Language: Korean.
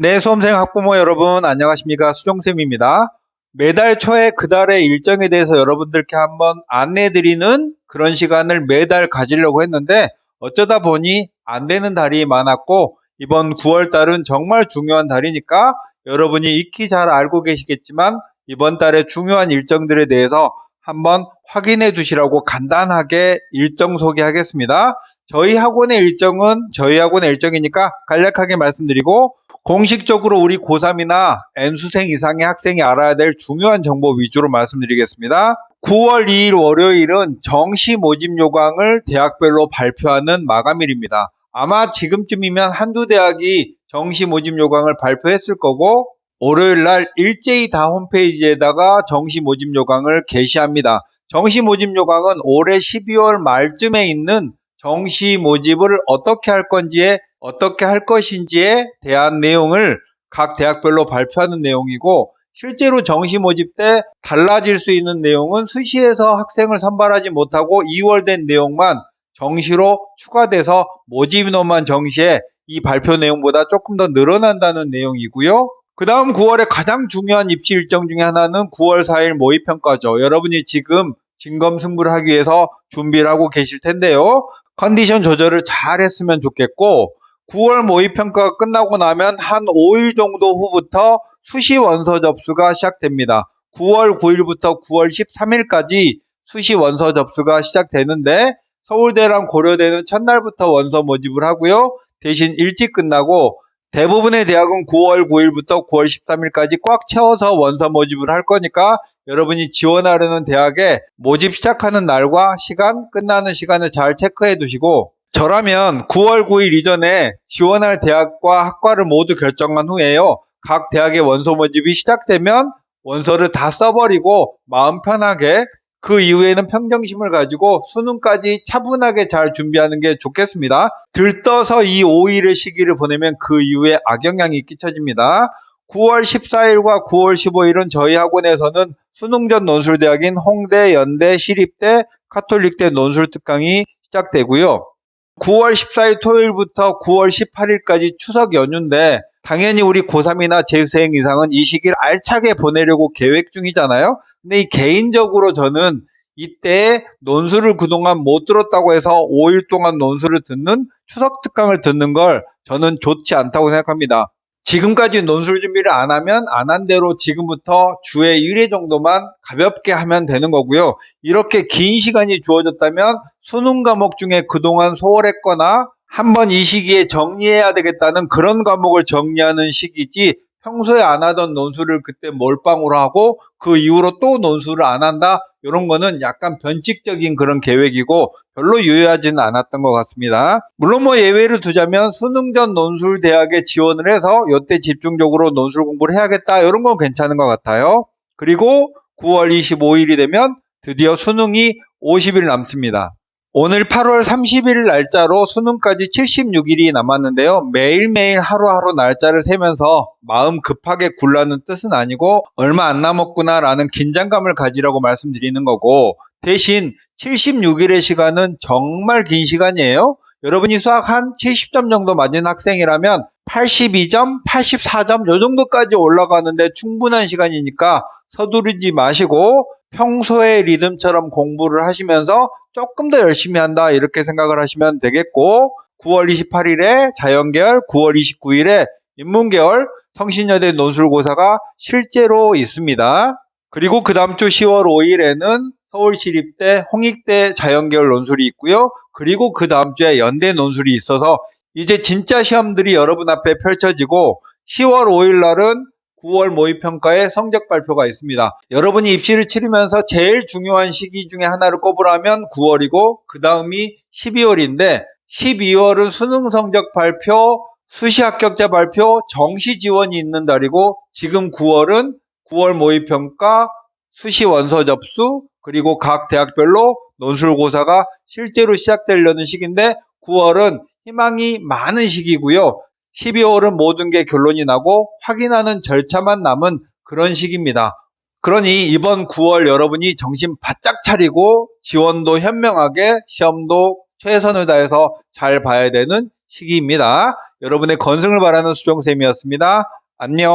네, 수험생 학부모 여러분 안녕하십니까 수종쌤입니다. 매달 초에 그달의 일정에 대해서 여러분들께 한번 안내드리는 그런 시간을 매달 가지려고 했는데 어쩌다 보니 안 되는 달이 많았고 이번 9월 달은 정말 중요한 달이니까 여러분이 익히 잘 알고 계시겠지만 이번 달의 중요한 일정들에 대해서 한번 확인해 두시라고 간단하게 일정 소개하겠습니다. 저희 학원의 일정은 저희 학원의 일정이니까 간략하게 말씀드리고 공식적으로 우리 고3이나 N수생 이상의 학생이 알아야 될 중요한 정보 위주로 말씀드리겠습니다. 9월 2일 월요일은 정시 모집 요강을 대학별로 발표하는 마감일입니다. 아마 지금쯤이면 한두 대학이 정시 모집 요강을 발표했을 거고 월요일 날 일제히 다 홈페이지에다가 정시 모집 요강을 게시합니다. 정시 모집 요강은 올해 12월 말쯤에 있는 정시 모집을 어떻게 할 건지에 어떻게 할 것인지에 대한 내용을 각 대학별로 발표하는 내용이고 실제로 정시 모집 때 달라질 수 있는 내용은 수시에서 학생을 선발하지 못하고 2월 된 내용만 정시로 추가돼서 모집 인원만 정시에 이 발표 내용보다 조금 더 늘어난다는 내용이고요. 그 다음 9월에 가장 중요한 입시 일정 중에 하나는 9월 4일 모의평가죠. 여러분이 지금 진검 승부를 하기 위해서 준비를 하고 계실 텐데요. 컨디션 조절을 잘 했으면 좋겠고 9월 모의평가가 끝나고 나면 한 5일 정도 후부터 수시 원서 접수가 시작됩니다. 9월 9일부터 9월 13일까지 수시 원서 접수가 시작되는데 서울대랑 고려대는 첫날부터 원서 모집을 하고요. 대신 일찍 끝나고 대부분의 대학은 9월 9일부터 9월 13일까지 꽉 채워서 원서 모집을 할 거니까 여러분이 지원하려는 대학에 모집 시작하는 날과 시간, 끝나는 시간을 잘 체크해 두시고 저라면 9월 9일 이전에 지원할 대학과 학과를 모두 결정한 후에요. 각 대학의 원서 모집이 시작되면 원서를 다 써버리고 마음 편하게 그 이후에는 평정심을 가지고 수능까지 차분하게 잘 준비하는 게 좋겠습니다. 들떠서 이 5일의 시기를 보내면 그 이후에 악영향이 끼쳐집니다. 9월 14일과 9월 15일은 저희 학원에서는 수능 전 논술대학인 홍대, 연대, 시립대, 카톨릭대 논술 특강이 시작되고요. 9월 14일 토요일부터 9월 18일까지 추석 연휴인데 당연히 우리 고3이나 재수생 이상은 이 시기를 알차게 보내려고 계획 중이잖아요. 근데 이 개인적으로 저는 이때 논술을 그동안 못 들었다고 해서 5일 동안 논술을 듣는 추석 특강을 듣는 걸 저는 좋지 않다고 생각합니다. 지금까지 논술 준비를 안 하면 안 한 대로 지금부터 주에 1회 정도만 가볍게 하면 되는 거고요. 이렇게 긴 시간이 주어졌다면 수능 과목 중에 그동안 소홀했거나 한번 이 시기에 정리해야 되겠다는 그런 과목을 정리하는 시기지 평소에 안 하던 논술을 그때 몰빵으로 하고 그 이후로 또 논술을 안 한다 이런 거는 약간 변칙적인 그런 계획이고 별로 유효하지는 않았던 것 같습니다. 물론 뭐 예외를 두자면 수능 전 논술 대학에 지원을 해서 이때 집중적으로 논술 공부를 해야겠다 이런 건 괜찮은 것 같아요. 그리고 9월 25일이 되면 드디어 수능이 50일 남습니다. 오늘 8월 31일 날짜로 수능까지 76일이 남았는데요. 매일매일 하루하루 날짜를 세면서 마음 급하게 굴라는 뜻은 아니고 얼마 안 남았구나 라는 긴장감을 가지라고 말씀드리는 거고 대신 76일의 시간은 정말 긴 시간이에요. 여러분이 수학 한 70점 정도 맞은 학생이라면 82점, 84점 요 정도까지 올라가는데 충분한 시간이니까 서두르지 마시고 평소의 리듬처럼 공부를 하시면서 조금 더 열심히 한다 이렇게 생각을 하시면 되겠고 9월 28일에 자연계열, 9월 29일에 인문계열 성신여대 논술고사가 실제로 있습니다. 그리고 그 다음 주 10월 5일에는 서울시립대 홍익대 자연계열 논술이 있고요. 그리고 그 다음 주에 연대 논술이 있어서 이제 진짜 시험들이 여러분 앞에 펼쳐지고 10월 5일 날은 9월 모의평가의 성적 발표가 있습니다. 여러분이 입시를 치르면서 제일 중요한 시기 중에 하나를 꼽으라면 9월이고 그 다음이 12월인데 12월은 수능 성적 발표, 수시 합격자 발표, 정시 지원이 있는 달이고 지금 9월은 9월 모의평가, 수시 원서 접수, 그리고 각 대학별로 논술고사가 실제로 시작되려는 시기인데 9월은 희망이 많은 시기고요. 12월은 모든 게 결론이 나고 확인하는 절차만 남은 그런 시기입니다. 그러니 이번 9월 여러분이 정신 바짝 차리고 지원도 현명하게 시험도 최선을 다해서 잘 봐야 되는 시기입니다. 여러분의 건승을 바라는 수정쌤이었습니다. 안녕.